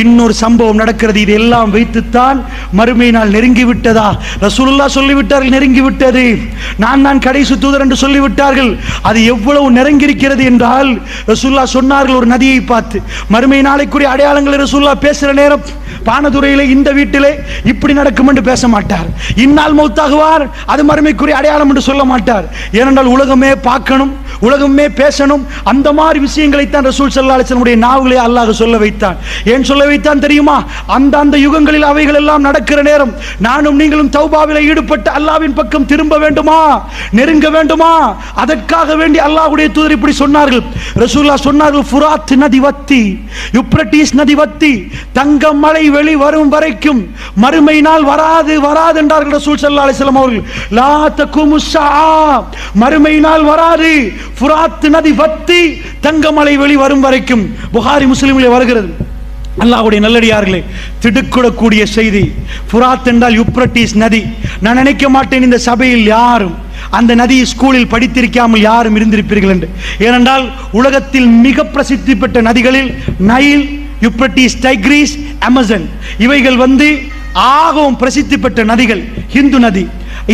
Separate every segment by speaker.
Speaker 1: இன்னொரு சம்பவம் நடக்கிறது. இது எல்லாம் வைத்துத்தான் மறுமை நாள் நெருங்கி விட்டதா ரசூலுல்லா சொல்லிவிட்டார்கள் நெருங்கி விட்டது நான் தான் கடைசி தூதர் என்று சொல்லிவிட்டார்கள். அது எவ்வளவு நெருங்கியிருக்கிறது என்றால் ரசூல்லா சொன்னார்கள் ஒரு நதியை பார்த்து. மறுமை நாளைக்குரிய அடையாளங்களை ரசூல்லா பேசுகிற நேரம் பானதுரையிலே இந்த வீட்டிலே இப்படி நடக்கும் என்று பேச மாட்டார். இந்நாள் மௌத்தாகுவார் அது மறுமைக்குரிய அடையாளம் என்று சொல்ல மாட்டார். ஏனென்றால் உலகமே பார்க்கணும் உலகமே பேசணும். அந்த மாதிரி விஷயங்களை தான் ரசூல் சல்லா அலிஸ்லமுடைய நாவுகளை அல்லாஹ் சொல்ல வைத்தான். ஏன் சொல்ல வைத்தான் தெரியுமா? அந்த அந்த யுகங்களில் அவைகள் எல்லாம் நடக்கிற நேரம் நானும் நீங்களும் தௌபாவில் ஈடுபட்டு அல்லாவின் பக்கம் திரும்ப வேண்டுமா? நெருங்க வேண்டுமா? அதற்காக வேண்டி அல்லாஹ்வுடைய தூதர் இப்படி சொன்னார்கள். ரசூல்லா சொன்னார்கள் ஃபுராத் நதி வத்தி யுப்ரட்டிஸ் நதி வத்தி தங்க மலை வெளி வரும் வரைக்கும் மறுமை நாள் வராது வராது என்றார்கள் ரசூல் ஸல்லல்லாஹு அலைஹி அவர்கள். லா தக்கு மறுமை நாள் வராது புராத்து நதி வத்தி தங்கமலை வெளி வரும் வரைக்கும் புகாரி முஸ்லிம்களே வருகிறது. அல்லாஹ்வுடைய நல்லடியார்களே திடுக்கிடக்கூடிய செய்தி புராத் என்றால் யுப்ரட்டிஸ் நதி. நான் நினைக்க மாட்டேன் இந்த சபையில் யாரும் அந்த நதியை ஸ்கூலில் படித்திருக்காமல் யாரும் இருந்திருப்பீர்கள் என்று. ஏனென்றால் உலகத்தில் மிக பிரசித்தி பெற்ற நதிகளில் நைல் யுப்ரட்டிஸ் டைக்ரீஸ் அமேசன். இவைகள் வந்து ஆகவும் பிரசித்தி பெற்ற நதிகள் ஹிந்து நதி.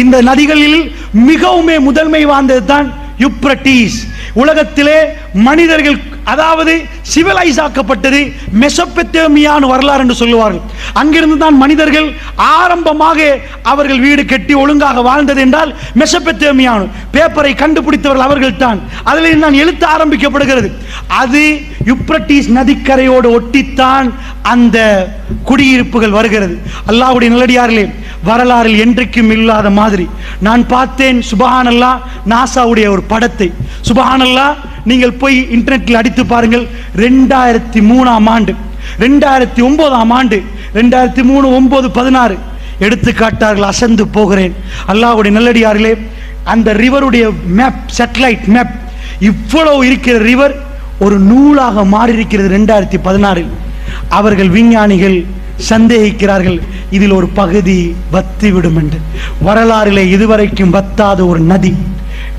Speaker 1: இந்த நதிகளில் மிகவுமே முதன்மை வாய்ந்தது தான் யுப்ரட்டீஸ் உலகத்திலே மனிதர்கள் அதாவது சிவிலைஸ் ஆக்கப்பட்டது மெசொப்பெத்தேமியான வரலாறு என்று சொல்லுவார்கள். அங்கிருந்து தான் மனிதர்கள் ஆரம்பமாக அவர்கள் வீடு கட்டி ஒழுங்காக வாழ்ந்தது என்றால் மெசப்பெத்தேமியானு பேப்பரை கண்டுபிடித்தவர்கள் அவர்கள் தான் அதில் தான் எழுத்து ஆரம்பிக்கப்படுகிறது. அது யுப்ரட்டிஸ் நதிக்கரையோடு ஒட்டித்தான் அந்த குடியிருப்புகள் வருகிறது. அல்லாவுடைய நிலடியார்களே வரலாறில் என்றைக்கும் இல்லாத மாதிரி நான் பார்த்தேன் சுபஹானல்லா நாசாவுடைய ஒரு படத்தை. சுபஹானல்லா நீங்கள் போய் இன்டர்நெட்டில் அடித்து பாருங்கள். ரெண்டாயிரத்தி மூணாம் ஆண்டு. ரெண்டாயிரத்தி ஒன்பதாம் ஆண்டு. ரெண்டாயிரத்தி மூணு ஒன்பது பதினாறு. எடுத்து காட்டார்கள் அசந்து போகிறேன். அல்லாஹ்வுடைய நல்லடியார்களே அந்த ரிவருடைய மேப் சேட்டலைட் மேப் இவ்வளவு இருக்கிற ரிவர் ஒரு நூலாக மாறியிருக்கிறது ரெண்டாயிரத்தி பதினாறில் அவர்கள் விஞ்ஞானிகள் சந்தேகிக்கிறார்கள் இதில் ஒரு பகுதி வத்தி விடும் என்று. வரலாறிலே இதுவரைக்கும் வத்தாத ஒரு நதி.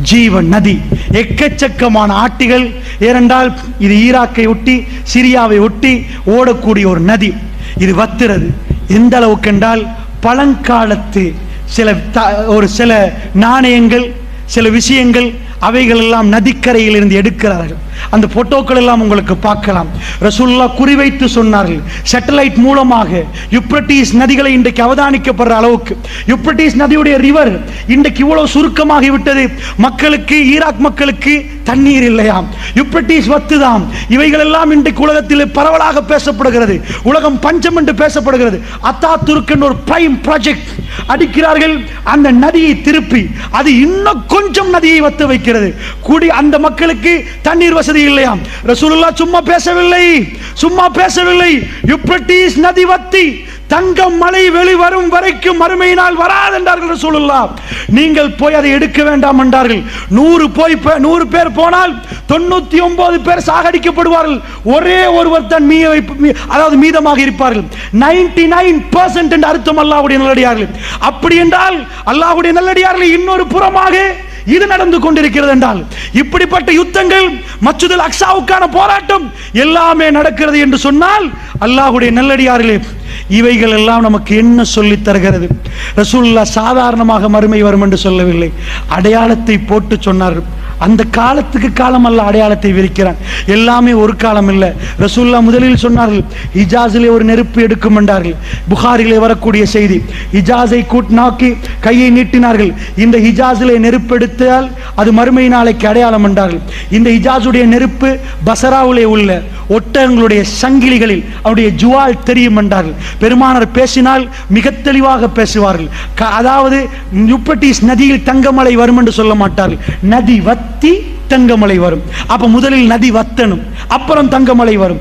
Speaker 1: ஜீவன் நதி. எக்கச்சக்கமான ஆட்டிகள் ஏனென்றால் இது ஈராக்கை ஒட்டி சிரியாவை ஒட்டி ஓடக்கூடிய ஒரு நதி. இது வத்துறது எந்த அளவுக்கு என்றால் பழங்காலத்து சில த- ஒரு சில நாணயங்கள் சில விஷயங்கள் அவைகள் எல்லாம் நதிக்கரையில் இருந்து எடுக்கிறார்கள். அந்த போட்டோக்கள் எல்லாம் உங்களுக்கு பார்க்கலாம். ரசூல்லா குறிவைத்து சொன்னார்கள். சேட்டலைட் மூலமாக யுப்ரட்டிஸ் நதிகளை இன்றைக்கு அவதானிக்கப்படுற அளவுக்கு. யுப்ரட்டிஸ் நதியுடைய ரிவர் இன்றைக்கு இவ்வளவு சுருக்கமாகி விட்டது மக்களுக்கு ஈராக் மக்களுக்கு தண்ணீர் இல்லையாம். யுப்ரட்டிஸ் வத்துதாம். இவைகள் எல்லாம் இன்றைக்கு உலகத்தில் பரவலாக பேசப்படுகிறது. உலகம் பஞ்சம் என்று பேசப்படுகிறது. அத்தா துருக்கன் ஒரு பிரைம் ப்ராஜெக்ட் அடிக்கிறார்கள். அந்த நதியை திருப்பி அது இன்னும் கொஞ்சம் நதியை வத்து வைக்கிறது. கூடி அந்த மக்களுக்கு தண்ணீர் வசதி இல்லையாம். ரசூலுல்லா சும்மா பேசவில்லை. சும்மா பேசவில்லை. யுப்ரட்டிஸ் நதி வத்தி தங்கம் மலை வெளிவரும் வரைக்கும் மறுமையினால் வராது என்றார்கள் ரசூலுல்லாஹ். நீங்கள் போய் அதை எடுக்க வேண்டாம் என்றார்கள். நூறு போய் பே- நூறு பேர் போனால் தொண்ணூத்தி ஒன்பது பேர் சாகடிக்கப்படுவார்கள். ஒரே ஒருவர் தன் மீ மீ- அதாவது மீதமாக இருப்பார்கள். நைன்டி நைன் பர்சன்ட் என்று அர்த்தம் அல்லாவுடைய நல்லடியார்கள். அப்படி என்றால் அல்லாவுடைய நல்லடியார்கள் இன்னொரு புறமாக இது நடந்து கொண்டிருக்கிறது என்றால் இப்படிப்பட்ட யுத்தங்கள் மச்சுதல் அக்ஸாவுக்கான போராட்டம் எல்லாமே நடக்கிறது என்று சொன்னால் அல்லாஹுடைய நல்லடியார்களே இவைகள் எல்லாம் நமக்கு என்ன சொல்லித் தருகிறது? ரசூல்லா சாதாரணமாக மறுமை வரும் என்று சொல்லவில்லை. அடையாளத்தை போட்டு சொன்னார்கள் அந்த காலத்துக்கு காலம் அல்ல அடையாளத்தை விரிக்கிறான். எல்லாமே ஒரு காலம் இல்லை. ரசூல்லா முதலில் சொன்னார்கள் ஹிஜாஸிலே ஒரு நெருப்பு எடுக்கும் என்றார்கள். புகாரிலே வரக்கூடிய செய்தி ஹிஜாஸை கூட் நாக்கி கையை நீட்டினார்கள். இந்த ஹிஜாஸிலே நெருப்பு எடுத்தால் அது மறுமை நாளைக்கு அடையாளம் என்றார்கள். இந்த ஹிஜாஸுடைய நெருப்பு பசராவிலே உள்ள ஒட்டகங்களுடைய சங்கிலிகளில் அவருடைய ஜுவால் தெரியும் என்றார்கள். பெருமானர் பேசினால் மிக தெளிவாக பேசுவார்கள். க- அதாவது யுப்பட்டிஸ் நதியில் தங்கமலை வரும் என்று சொல்ல மாட்டார்கள். நதி வத்தி தங்கமலை வரும். அப்ப முதலில் நதி வத்தணும். அப்புறம் தங்கமலை வரும்.